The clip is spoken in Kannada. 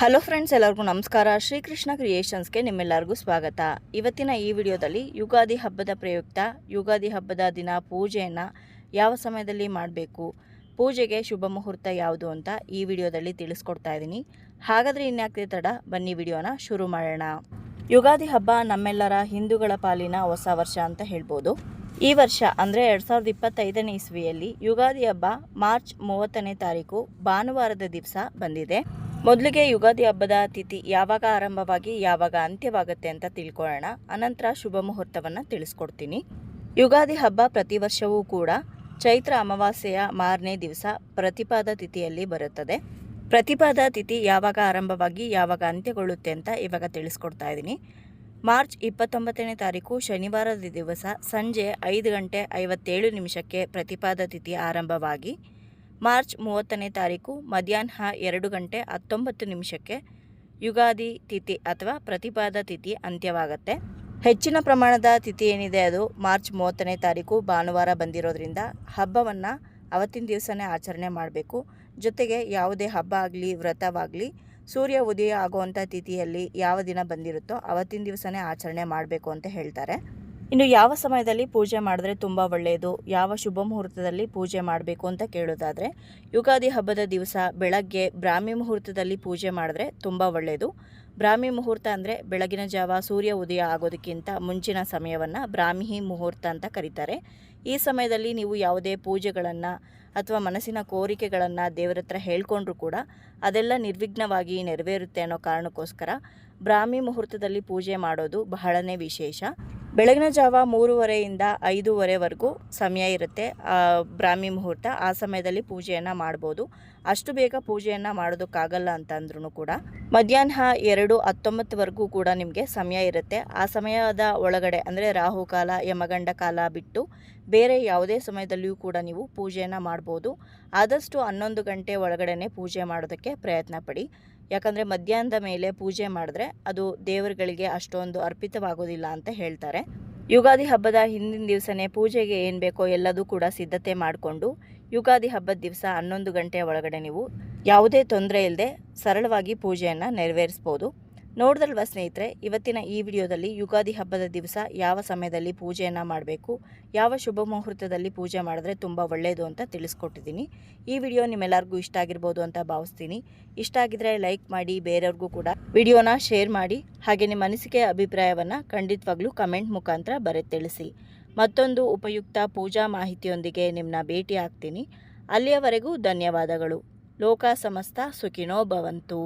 ಹಲೋ ಫ್ರೆಂಡ್ಸ್ ಎಲ್ಲರಿಗೂ ನಮಸ್ಕಾರ. ಶ್ರೀಕೃಷ್ಣ ಕ್ರಿಯೇಷನ್ಸ್ಗೆ ನಿಮ್ಮೆಲ್ಲರಿಗೂ ಸ್ವಾಗತ. ಇವತ್ತಿನ ಈ ವಿಡಿಯೋದಲ್ಲಿ ಯುಗಾದಿ ಹಬ್ಬದ ಪ್ರಯುಕ್ತ, ಯುಗಾದಿ ಹಬ್ಬದ ದಿನ ಪೂಜೆಯನ್ನು ಯಾವ ಸಮಯದಲ್ಲಿ ಮಾಡಬೇಕು, ಪೂಜೆಗೆ ಶುಭ ಮುಹೂರ್ತ ಯಾವುದು ಅಂತ ಈ ವಿಡಿಯೋದಲ್ಲಿ ತಿಳಿಸ್ಕೊಡ್ತಾ ಇದ್ದೀನಿ. ಹಾಗಾದರೆ ಇನ್ಯಾಕೆ ತಡ, ಬನ್ನಿ ವಿಡಿಯೋನ ಶುರು ಮಾಡೋಣ. ಯುಗಾದಿ ಹಬ್ಬ ನಮ್ಮೆಲ್ಲರ ಹಿಂದೂಗಳ ಪಾಲಿನ ಹೊಸ ವರ್ಷ ಅಂತ ಹೇಳ್ಬೋದು. ಈ ವರ್ಷ ಅಂದರೆ ಎರಡು ಸಾವಿರದ ಇಪ್ಪತ್ತೈದನೇ ಇಸ್ವಿಯಲ್ಲಿ ಯುಗಾದಿ ಹಬ್ಬ ಮಾರ್ಚ್ ಮೂವತ್ತನೇ ತಾರೀಕು ಭಾನುವಾರದ ದಿವಸ ಬಂದಿದೆ. ಮೊದಲಿಗೆ ಯುಗಾದಿ ಹಬ್ಬದ ತಿಥಿ ಯಾವಾಗ ಆರಂಭವಾಗಿ ಯಾವಾಗ ಅಂತ್ಯವಾಗುತ್ತೆ ಅಂತ ತಿಳ್ಕೊಳ್ಳೋಣ. ಅನಂತರ ಶುಭ ಮುಹೂರ್ತವನ್ನು ತಿಳಿಸ್ಕೊಡ್ತೀನಿ. ಯುಗಾದಿ ಹಬ್ಬ ಪ್ರತಿ ವರ್ಷವೂ ಕೂಡ ಚೈತ್ರ ಅಮಾವಾಸ್ಯೆಯ ಮಾರನೇ ದಿವಸ ಪ್ರತಿಪಾದ ತಿಥಿಯಲ್ಲಿ ಬರುತ್ತದೆ. ಪ್ರತಿಪಾದ ತಿಥಿ ಯಾವಾಗ ಆರಂಭವಾಗಿ ಯಾವಾಗ ಅಂತ್ಯಗೊಳ್ಳುತ್ತೆ ಅಂತ ಇವಾಗ ತಿಳಿಸ್ಕೊಡ್ತಾ ಇದ್ದೀನಿ. ಮಾರ್ಚ್ ಇಪ್ಪತ್ತೊಂಬತ್ತನೇ ತಾರೀಕು ಶನಿವಾರದ ದಿವಸ ಸಂಜೆ ಐದು ಗಂಟೆ ಐವತ್ತೇಳು ನಿಮಿಷಕ್ಕೆ ಪ್ರತಿಪಾದ ತಿಥಿ ಆರಂಭವಾಗಿ ಮಾರ್ಚ್ ಮೂವತ್ತನೇ ತಾರೀಕು ಮಧ್ಯಾಹ್ನ ಎರಡು ಗಂಟೆ ಹತ್ತೊಂಬತ್ತು ನಿಮಿಷಕ್ಕೆ ಯುಗಾದಿ ತಿಥಿ ಅಥವಾ ಪ್ರತಿಪಾದ ತಿಥಿ ಅಂತ್ಯವಾಗುತ್ತೆ. ಹೆಚ್ಚಿನ ಪ್ರಮಾಣದ ತಿಥಿ ಏನಿದೆ ಅದು ಮಾರ್ಚ್ ಮೂವತ್ತನೇ ತಾರೀಕು ಭಾನುವಾರ ಬಂದಿರೋದ್ರಿಂದ ಹಬ್ಬವನ್ನು ಅವತ್ತಿನ ದಿವಸನೇ ಆಚರಣೆ ಮಾಡಬೇಕು. ಜೊತೆಗೆ ಯಾವುದೇ ಹಬ್ಬ ಆಗಲಿ, ವ್ರತವಾಗಲಿ, ಸೂರ್ಯ ಉದಯ ಆಗುವಂಥ ತಿಥಿಯಲ್ಲಿ ಯಾವ ದಿನ ಬಂದಿರುತ್ತೋ ಅವತ್ತಿನ ದಿವಸನೇ ಆಚರಣೆ ಮಾಡಬೇಕು ಅಂತ ಹೇಳ್ತಾರೆ. ಇನ್ನು ಯಾವ ಸಮಯದಲ್ಲಿ ಪೂಜೆ ಮಾಡಿದ್ರೆ ತುಂಬ ಒಳ್ಳೆಯದು? ಯಾವ ಶುಭ ಮುಹೂರ್ತದಲ್ಲಿ ಪೂಜೆ ಮಾಡಬೇಕು ಅಂತ ಕೇಳೋದಾದರೆ, ಯುಗಾದಿ ಹಬ್ಬದ ದಿವಸ ಬೆಳಗ್ಗೆ ಬ್ರಾಹ್ಮಿ ಮುಹೂರ್ತದಲ್ಲಿ ಪೂಜೆ ಮಾಡಿದ್ರೆ ತುಂಬ ಒಳ್ಳೆಯದು. ಬ್ರಾಹ್ಮಿ ಮುಹೂರ್ತ ಅಂದರೆ ಬೆಳಗಿನ ಜಾವ ಸೂರ್ಯ ಉದಯ ಆಗೋದಕ್ಕಿಂತ ಮುಂಚಿನ ಸಮಯವನ್ನು ಬ್ರಾಹ್ಮಿ ಮುಹೂರ್ತ ಅಂತ ಕರೀತಾರೆ. ಈ ಸಮಯದಲ್ಲಿ ನೀವು ಯಾವುದೇ ಪೂಜೆಗಳನ್ನು ಅಥವಾ ಮನಸ್ಸಿನ ಕೋರಿಕೆಗಳನ್ನು ದೇವರ ಹತ್ರ ಹೇಳ್ಕೊಂಡ್ರೂ ಕೂಡ ಅದೆಲ್ಲ ನಿರ್ವಿಘ್ನವಾಗಿ ನೆರವೇರುತ್ತೆ ಅನ್ನೋ ಕಾರಣಕ್ಕೋಸ್ಕರ ಬ್ರಾಹ್ಮಿ ಮುಹೂರ್ತದಲ್ಲಿ ಪೂಜೆ ಮಾಡೋದು ಬಹಳನೇ ವಿಶೇಷ. ಬೆಳಗಿನ ಜಾವ ಮೂರುವರೆಯಿಂದ ಐದೂವರೆವರೆಗೂ ಸಮಯ ಇರುತ್ತೆ. ಬ್ರಾಹ್ಮಿ ಮುಹೂರ್ತ. ಆ ಸಮಯದಲ್ಲಿ ಪೂಜೆಯನ್ನು ಮಾಡ್ಬೋದು. ಅಷ್ಟು ಬೇಗ ಪೂಜೆಯನ್ನು ಮಾಡೋದಕ್ಕಾಗಲ್ಲ ಅಂತಂದ್ರೂ ಕೂಡ ಮಧ್ಯಾಹ್ನ ಎರಡು ಹತ್ತೊಂಬತ್ತುವರೆಗೂ ಕೂಡ ನಿಮಗೆ ಸಮಯ ಇರುತ್ತೆ. ಆ ಸಮಯದ ಒಳಗಡೆ, ಅಂದರೆ ರಾಹುಕಾಲ, ಯಮಗಂಡ ಕಾಲ ಬಿಟ್ಟು ಬೇರೆ ಯಾವುದೇ ಸಮಯದಲ್ಲಿಯೂ ಕೂಡ ನೀವು ಪೂಜೆಯನ್ನು ಮಾಡ್ಬೋದು. ಆದಷ್ಟು ಹನ್ನೊಂದು ಗಂಟೆ ಒಳಗಡೆ ಪೂಜೆ ಮಾಡೋದಕ್ಕೆ ಪ್ರಯತ್ನ ಪಡಿ. ಯಾಕಂದರೆ ಮಧ್ಯಾಹ್ನದ ಮೇಲೆ ಪೂಜೆ ಮಾಡಿದ್ರೆ ಅದು ದೇವರುಗಳಿಗೆ ಅಷ್ಟೊಂದು ಅರ್ಪಿತವಾಗೋದಿಲ್ಲ ಅಂತ ಹೇಳ್ತಾರೆ. ಯುಗಾದಿ ಹಬ್ಬದ ಹಿಂದಿನ ದಿವಸನೇ ಪೂಜೆಗೆ ಏನು ಬೇಕೋ ಎಲ್ಲದೂ ಕೂಡ ಸಿದ್ಧತೆ ಮಾಡಿಕೊಂಡು ಯುಗಾದಿ ಹಬ್ಬದ ದಿವಸ ಹನ್ನೊಂದು ಗಂಟೆ ಒಳಗಡೆ ನೀವು ಯಾವುದೇ ತೊಂದರೆ ಇಲ್ಲದೆ ಸರಳವಾಗಿ ಪೂಜೆಯನ್ನು ನೆರವೇರಿಸ್ಬೋದು. ನೋಡಿದ್ರಲ್ವ ಸ್ನೇಹಿತರೆ, ಇವತ್ತಿನ ಈ ವಿಡಿಯೋದಲ್ಲಿ ಯುಗಾದಿ ಹಬ್ಬದ ದಿವಸ ಯಾವ ಸಮಯದಲ್ಲಿ ಪೂಜೆಯನ್ನು ಮಾಡಬೇಕು, ಯಾವ ಶುಭ ಮುಹೂರ್ತದಲ್ಲಿ ಪೂಜೆ ಮಾಡಿದ್ರೆ ತುಂಬ ಒಳ್ಳೆಯದು ಅಂತ ತಿಳಿಸ್ಕೊಟ್ಟಿದ್ದೀನಿ. ಈ ವಿಡಿಯೋ ನಿಮ್ಮೆಲ್ಲರಿಗೂ ಇಷ್ಟ ಆಗಿರ್ಬೋದು ಅಂತ ಭಾವಿಸ್ತೀನಿ. ಇಷ್ಟ ಆಗಿದ್ರೆ ಲೈಕ್ ಮಾಡಿ, ಬೇರೆಯವ್ರಿಗೂ ಕೂಡ ವಿಡಿಯೋನ ಶೇರ್ ಮಾಡಿ, ಹಾಗೆ ನಿಮ್ಮ ಅನಿಸಿಕೆ, ಅಭಿಪ್ರಾಯವನ್ನು ಖಂಡಿತವಾಗ್ಲೂ ಕಮೆಂಟ್ ಮುಖಾಂತರ ಬರೆ ತಿಳಿಸಿ ಮತ್ತೊಂದು ಉಪಯುಕ್ತ ಪೂಜಾ ಮಾಹಿತಿಯೊಂದಿಗೆ ನಿಮ್ಮನ್ನ ಭೇಟಿ ಆಗ್ತೀನಿ. ಅಲ್ಲಿಯವರೆಗೂ ಧನ್ಯವಾದಗಳು. ಲೋಕ ಸಮಸ್ತ ಸುಖಿನೋ ಭವಂತು.